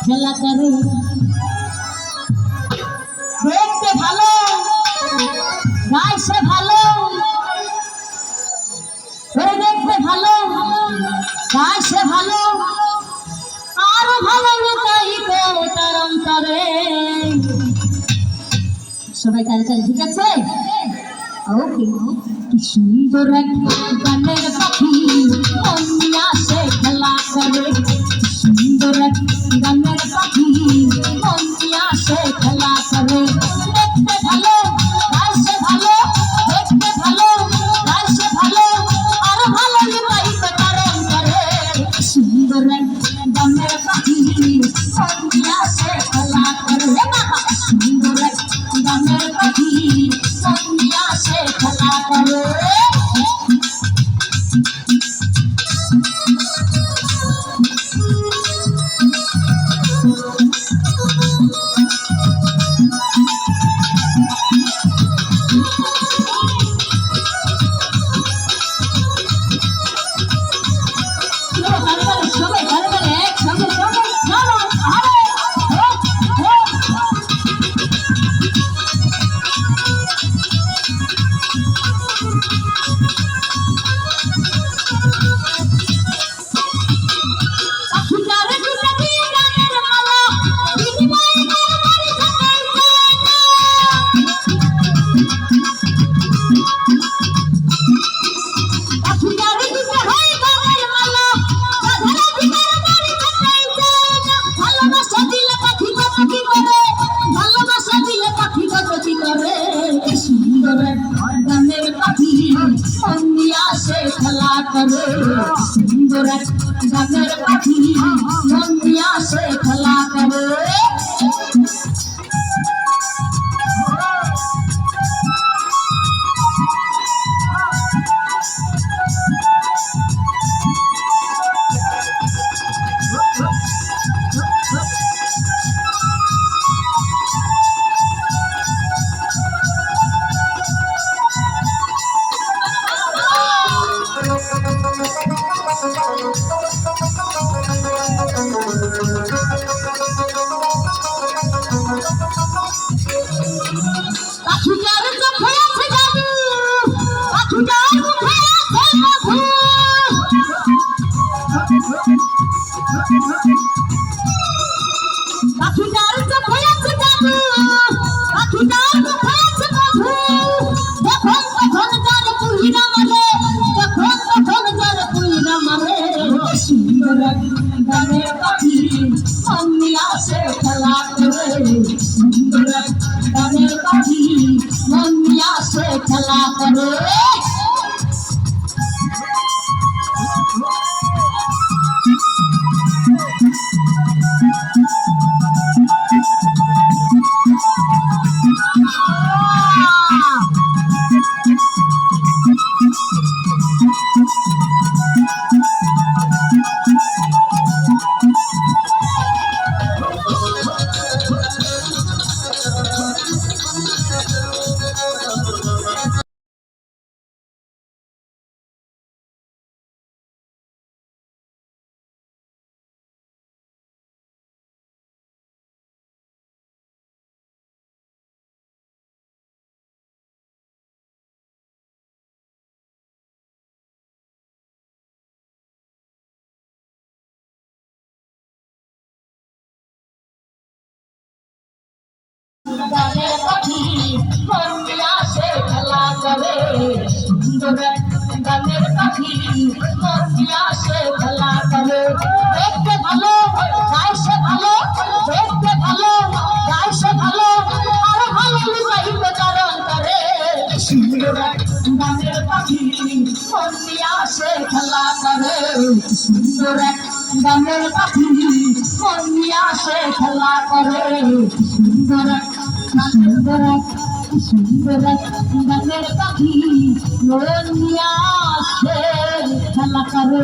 খেলা করে দেখতে ভালো গাইছে ভালো দেখতে ভালো গাইছে ভালো আরও ভালো লুকাইত তার অন্তরে সবাই তাহলে ঠিক আছে? ওকে কি সুন্দর এক গানের পাখি মন আসে খেলা করে। সুন্দর এক গানের পাখি মন দিয়ে আসে খেলা করে সুন্দর এক গানের গানের পাখি অমনি আসে খেলা করে পাখি মন আসে খেলা করে গানের পাখি মন আসে খেলা করে দেখতে ভালো গাইছে ভালো দেখতে ভালো গাইছে ভালো আরও ভালো লুকাইতে কারণ করে গানের পাখি মন আসে খেলা করে সুন্দর এক গানের পাখি মন আসে খেলা করে সুন্দর এক খেলা করে